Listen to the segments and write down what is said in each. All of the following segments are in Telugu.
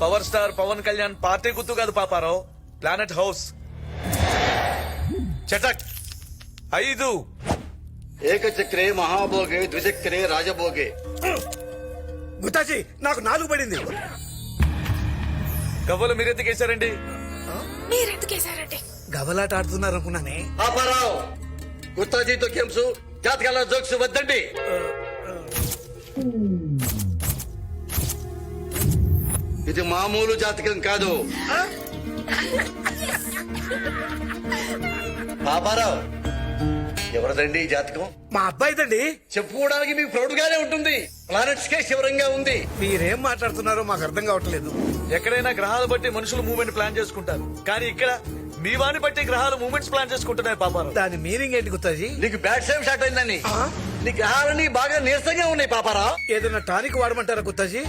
Power star Pawan Kalyan party గుర్తు కాదు పాపారావు. Planet house చటక్. ఐదు. ఏకచక్రే మహాభోగే ద్విచక్రే రాజభోగే. గుత్తాజీ నాకు నాలుగు పడింది. గవ్వలు మీరెందుకు వేశారండి? మీరెందుకేశారండి గవలాట ఆడుతున్నారు అనుకున్నానే పాపారావు గుత్తాజీతో గేమ్స్ జాతకాల జోక్స్ వద్దండి. ఇది మామూలు జాతకం కాదు. పాపారావు ఎవరిదండి ఈ జాతకం? మా అబ్బాయిదండి. చెప్పుకోవడానికి మీకు ప్రౌడ్ గానే ఉంటుంది. ప్లానెట్స్ కే శివరంగా ఉంది. మీరేం మాట్లాడుతున్నారో మాకు అర్థం కావట్లేదు. ఎక్కడైనా గ్రహాలు బట్టి మనుషులు మూవ్మెంట్ ప్లాన్ చేసుకుంటారు. కానీ ఇక్కడ మీ వాని బట్టి గ్రహాలు మూవ్మెంట్స్ ప్లాన్ చేసుకుంటున్నాయి పాపారావు దాని మీనింగ్ ఏంటి గుత్తాజీ? నీకు బ్యాడ్ సేమ్ షాట్ అయిందని? నీ గ్రహాలన్నీ బాగా నీరసంగా ఉన్నాయి పాపారావు ఏదైనా టానిక్ వాడమంటారా గుత్తాజీ?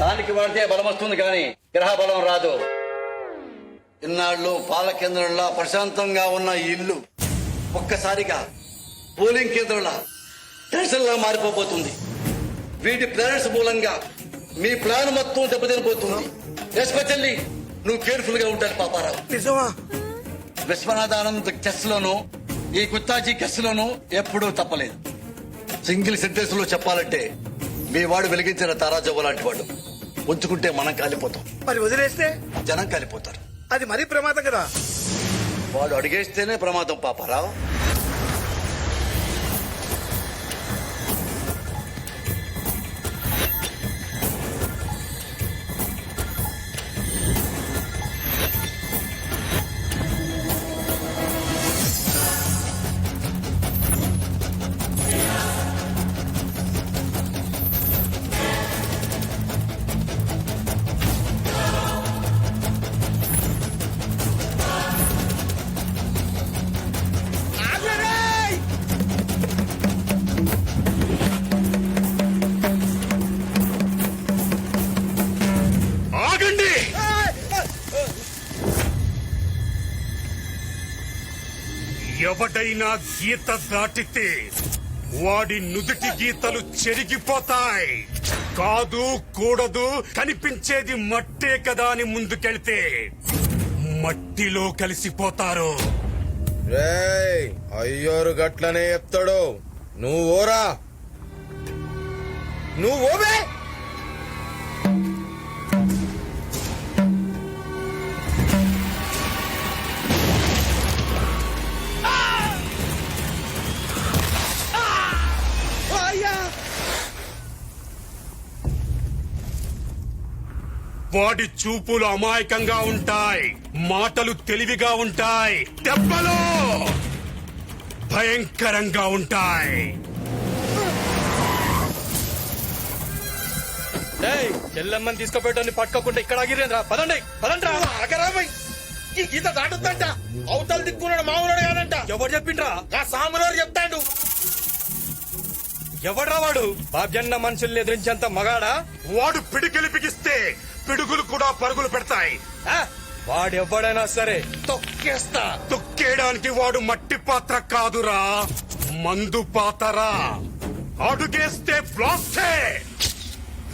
దానికి వాడితే బలం వస్తుంది కానీ గ్రహ బలం రాదు. ఇన్నాళ్ళు పాల కేంద్రంలా ప్రశాంతంగా ఉన్న ఇల్లు ఒక్కసారిగా పోలింగ్ కేంద్రంలా టెన్షన్లా మారిపోబోతుంది. వీటి ప్లానెట్స్ మూలంగా మీ ప్లాన్ మొత్తం దెబ్బతినిపోతుంది. ఎస్పెషల్లీ నువ్వు కేర్ఫుల్గా ఉంటాను పాపారావు. నిజమా? విశ్వనాథానంద్ చెస్ లోను ఈ గుత్తాజీ చెస్ లోను ఎప్పుడూ తప్పలేదు. సింగిల్ సెంటెన్స్లో చెప్పాలంటే మీ వాడు వెలిగించిన తారాజవ్వ లాంటి వాడు. ఉంచుకుంటే మనం కాలిపోతాం. మరి వదిలేస్తే? జనం కాలిపోతారు. అది మరీ ప్రమాదం కదా. వాడు అడిగేస్తేనే ప్రమాదం పాపారావు. ఎవడైనా గీత దాటితే వాడి నుదుటి గీతలు చెరిగిపోతాయి. కాదు కూడదు కనిపించేది మట్టే కదా అని ముందుకెళ్తే మట్టిలో కలిసిపోతారు. రేయ్ అయ్యోరు గట్లనే చెప్తాడు నువ్వు ఓరా నువ్వు ఓవే వాడి చూపులు అమాయకంగా ఉంటాయి. మాటలు తెలివిగా ఉంటాయి. దెబ్బలు భయంకరంగా ఉంటాయి. చెల్లెమ్మని తీసుకుపోయేటోని పట్టుకోకుండా ఇక్కడ ఆగిరేంద్రా పదండి పదండ్రా ఈ గీత దాటుద్దంట. అవతల దిక్కున్నాడు మామూలుడు కాదంట. ఎవడు చెప్పిండ్రా? ఆ సాములోడు చెప్తాడు. ఎవడ్రా వాడు? బాబ్జన్న మనుషుల్ని ఎదిరించేంత మగాడా? వాడు పిడికిలి బిగిస్తే పిడుగులు కూడా పరుగులు పెడతాయి. ఆ? వాడెవ్వడైనా సరే తొక్కేస్తా. తొక్కేయడానికి వాడు మట్టి పాత్ర కాదురా. మందు పాతరా అడుగేస్తే బ్లాస్టే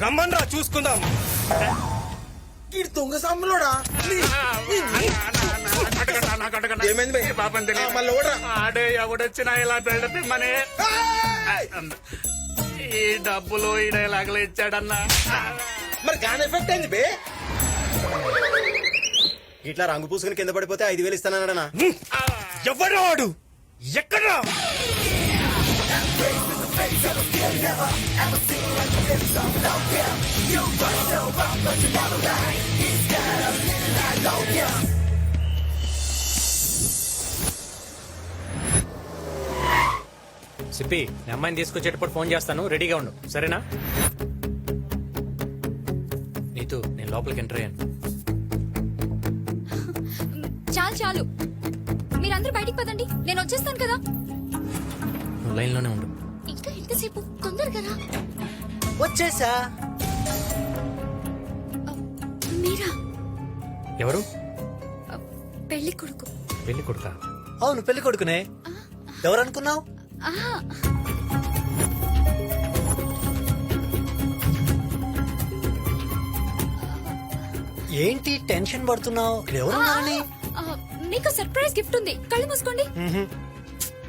రమ్మన్రా చూసుకుందాం. ఈ దొంగ సాములోడా? ఏమైంది బే? ఆ, మళ్ళీ ఓడరా? ఆడే ఎవడొచ్చినా ఇలా పెడితే మనే ఈ డబ్బులు ఈ డైలాగులు ఇచ్చాడన్నా మరి గాన్ ఎఫెక్ట్ అయింది బే? ఇట్లా రంగు పూసుకుని కింద పడిపోతే ఐదు వేలు ఇస్తానన్నా ఎవడ్రా వాడు? సిప్పి మీ అమ్మాయిని తీసుకొచ్చేటప్పుడు ఫోన్ చేస్తాను. రెడీగా ఉండు. సరేనా? లోపలికి ఎంటర్ అయ్యాను చాలు చాలు. మీరందరూ బయటికి పదండి. నేను వచ్చేస్తాను కదా. నువ్వు లైన్లోనే ఉండు. ఇంకా ఎంతసేపు? తొందరగా రా. వచ్చేసా. మీరా? ఎవరు? పెళ్ళి కొడుకు. వెళ్ళి కొడుకా? అవును పెళ్ళి కొడుకునే. ఎవరు అనుకున్నావు ఆహా. ఏంటి టెన్షన్ పడుతున్నావు? ఆ, నీకు సర్ప్రైజ్ గిఫ్ట్ ఉంది. కళ్ళు మూసుకోండి.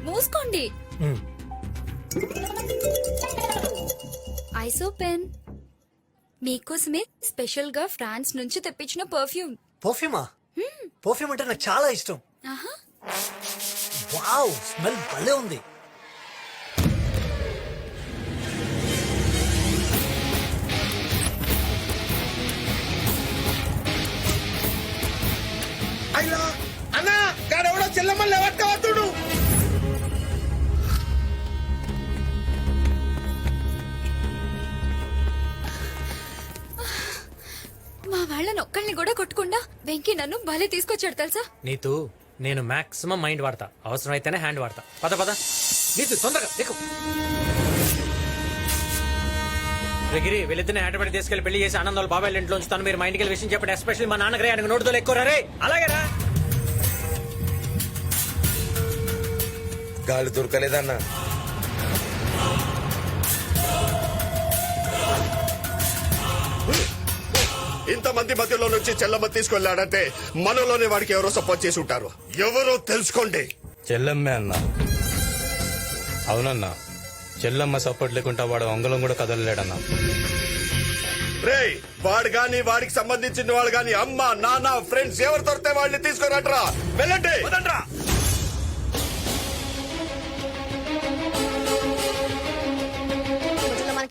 మూసుకోండి. Eyes open. మీకోసమే స్పెషల్గా ఫ్రాన్స్ నుంచి తెప్పించిన పర్ఫ్యూమ్. పర్ఫ్యూమా? పర్ఫ్యూమ్ అంటే నాకు చాలా ఇష్టం. ఆహా. వావ్ స్మెల్ భలే ఉంది. అయ్యా అన్నా గాడెవడో చెల్లమ్మని లేవట్టుడు మా వాళ్ళని ఒక్కళ్ళని కూడా కొట్టకుండా వెంకీ నన్ను భలే తీసుకొచ్చాడు తెలుసా? నీతు నేను మాక్సిమం మైండ్ వాడతా. అవసరం అయితేనే హ్యాండ్ వాడతా. పద పద. నీతు తొందరగా గిరి వీళ్ళిద్దరిని హైదరాబాద్ తీసుకెళ్ళి పెళ్ళి చేసి ఆనందాలు బాబాయ్ ఇంట్లో ఉంచుతాను. మీరు మా ఇంటికి వెళ్ళి విషయం చెప్పండి. ఎస్పెషల్లీ మా నాన్నగారే ఆయనకు నోటుతో ఎక్కువ రే అలాగే రా. గాలి దొరకలేదన్నా. ఇంతమంది మధ్యలో నుంచి చెల్లమ్మ తీసుకెళ్ళాడంటే మనలోనే వాడికి ఎవరో సపోర్ట్ చేసి ఉంటారు. ఎవరో తెలుసుకోండి. చెల్లమ్మే అన్న. అవునన్నా. చెల్లమ్మ సపోర్ట్ లేకుండా వాడు అంగళం కూడా కదలలేడన్నా. రే వాడు గాని వాడికి సంబంధించిన వాడు గాని అమ్మ నాన్న ఫ్రెండ్స్ ఎవరు దొరికితే వాళ్ళని తీసుకురాట్రా? వెళ్ళండి. రోజుల్లో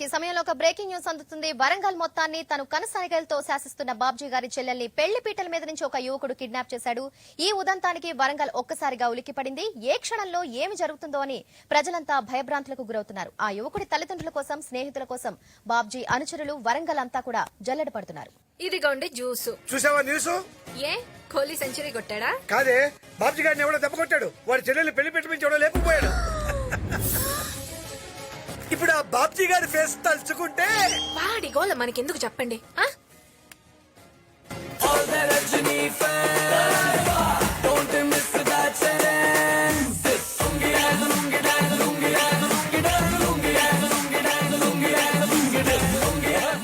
ఈ సమయంలో ఒక బ్రేకింగ్ న్యూస్ అందుతుంది. వరంగల్ మొత్తాన్ని తను కనసాగలతో శాసిస్తున్న బాబ్జీ గారి చెల్లెల్ని పెళ్ళి పీటల మీద నుంచి ఒక యువకుడు కిడ్నాప్ చేశాడు. ఈ ఉదంతానికి వరంగల్ ఒక్కసారిగా ఉలిక్కిపడింది. ఏ క్షణంలో ఏమి జరుగుతుందో అని ప్రజలంతా భయభ్రాంతులకు గురవుతున్నారు. ఆ యువకుడి తల్లిదండ్రుల కోసం స్నేహితుల కోసం బాబ్జీ అనుచరులు వరంగల్ అంతా కూడా జల్లెడ పడుతున్నారు ఇదిగోండి జ్యూసు. చూసావా న్యూస్? ఏ? కోహ్లీ సెంచరీ కొట్టాడా? కాదే బాబ్జీ గారిని ఎవడో దెబ్బ కొట్టాడు. వాడి చెల్లెల్ని పెళ్ళి పెట్టి ఎవడో లేకపోయాడు ఇప్పుడు ఆ బాబ్జీ గారి ఫేస్ తలుచుకుంటే? వాడి గోల మనకెందుకు చెప్పండి ఆ?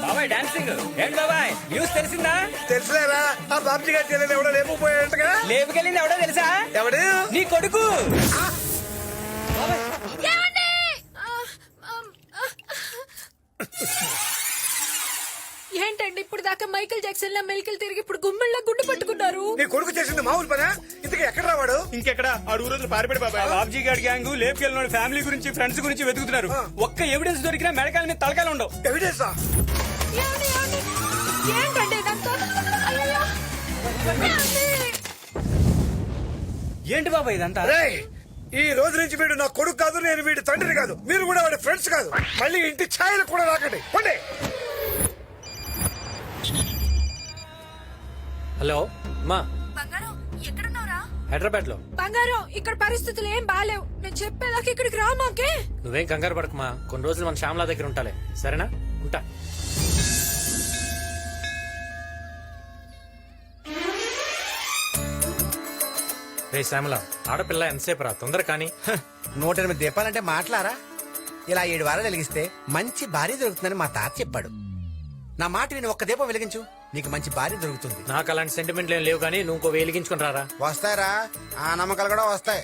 బాబాయ్ డాన్సింగ్ ఏంటి బాబాయ్ న్యూస్ తెలిసిందా? తెలుసులేరా? ఆ బాబ్జీ గారి చెల్లెల్ని ఎవడో లేపుకెళ్ళింది ఎవడో తెలుసా? ఎవడు? నీ కొడుకు. ఏమండి? ఏంటండి ఇప్పుడు దాకా మైకేల్ జాక్సన్ లా మెలికలు తిరిగి ఇప్పుడు గుమ్మెళ్ళ గుండు పట్టుకున్నారు. నీ కొడుకు చేసింది మామూలు పనా? ఇంతకీ ఎక్కడ రావాడు? ఇంకెక్కడ? ఆడు రోజులు పారిపడి బాబాయ్. బాబ్జీ గారి గ్యాంగ్ లేపుకెళ్ళిన ఫ్యామిలీ గురించి ఫ్రెండ్స్ గురించి వెతుకుతున్నారు. ఒక్క ఎవిడెన్స్ దొరికినా మెడకాల మీద తలకాయలు ఉండవు. ఎవిడెన్సా? ఏమండి, ఏమండి? ఏంటండి ఇదంతా? అయ్యయ్యో. ఏమండి? ఏంటి బాబాయ్ ఇదంతా? రేయ్ ఈ రోజు నుంచి వీడు నా కొడుకు కాదు నేను వీడి తండ్రిని కాదు. మీరు కూడా వాడి ఫ్రెండ్స్ కాదు. మళ్ళీ ఇంటి ఛాయలు కూడా రాకండి. పండి. హలో మా బంగారం ఎక్కడున్నావురా? హైదరాబాద్లో బంగారం ఇక్కడ పరిస్థితులు ఏం బాలేవు. నేను చెప్పేదాకా ఇక్కడికి రా మాకే నువ్వేం కంగారు పడకమా కొన్ని రోజులు మన శ్యామలా దగ్గర ఉంటాలే. సరేనా? ఉంటా. రే శ్యామల ఆడపిల్ల ఎంతసేపు రా తొందర కానీ. నూట ఎనిమిది దీపాలంటే మాట్లారా? ఇలా ఏడు వారాలు వెలిగిస్తే మంచి భార్య దొరుకుతుందని మా తాత చెప్పాడు. నా మాట విని ఒక్క దీపం వెలిగించు. నీకు మంచి భార్య దొరుకుతుంది. నాకు అలాంటి సెంటిమెంట్లు ఏం లేవు కానీ నువ్వు ఇంకో వెలిగించుకుని రారా. వస్తాయరా. ఆ నమ్మకాలు కూడా వస్తాయి.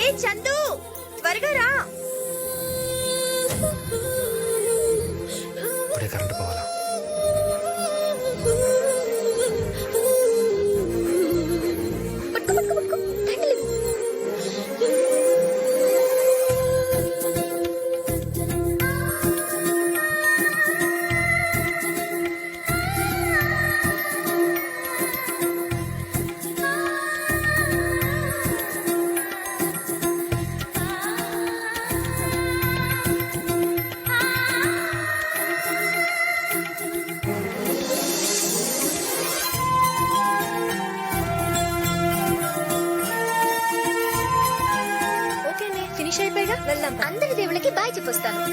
ఏ చందు త్వరగా రా. Ooh. వెళ్దాం. అందరి దేవుళ్ళకి బాయ్ చెప్పొస్తాను.